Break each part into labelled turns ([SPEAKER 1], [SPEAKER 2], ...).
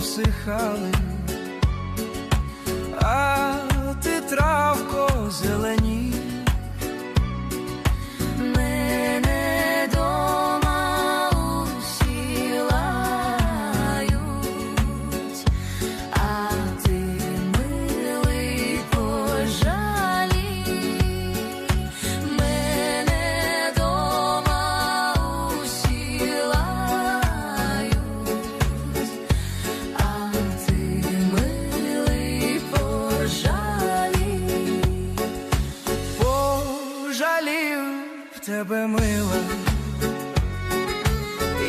[SPEAKER 1] повсихали. тебе мила,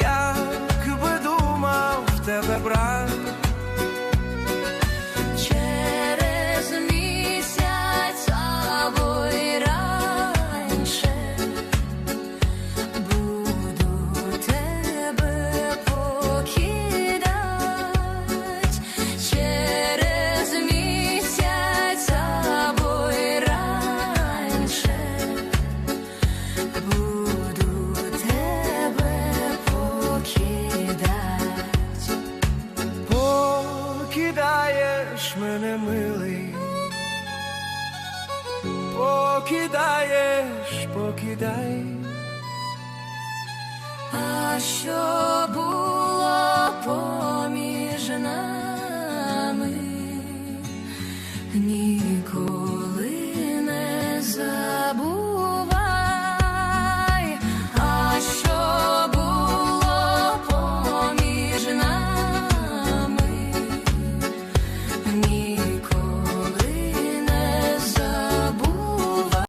[SPEAKER 1] як би думав
[SPEAKER 2] в тебе
[SPEAKER 1] брат. милий, покидаєш, покидай,
[SPEAKER 2] а що було по.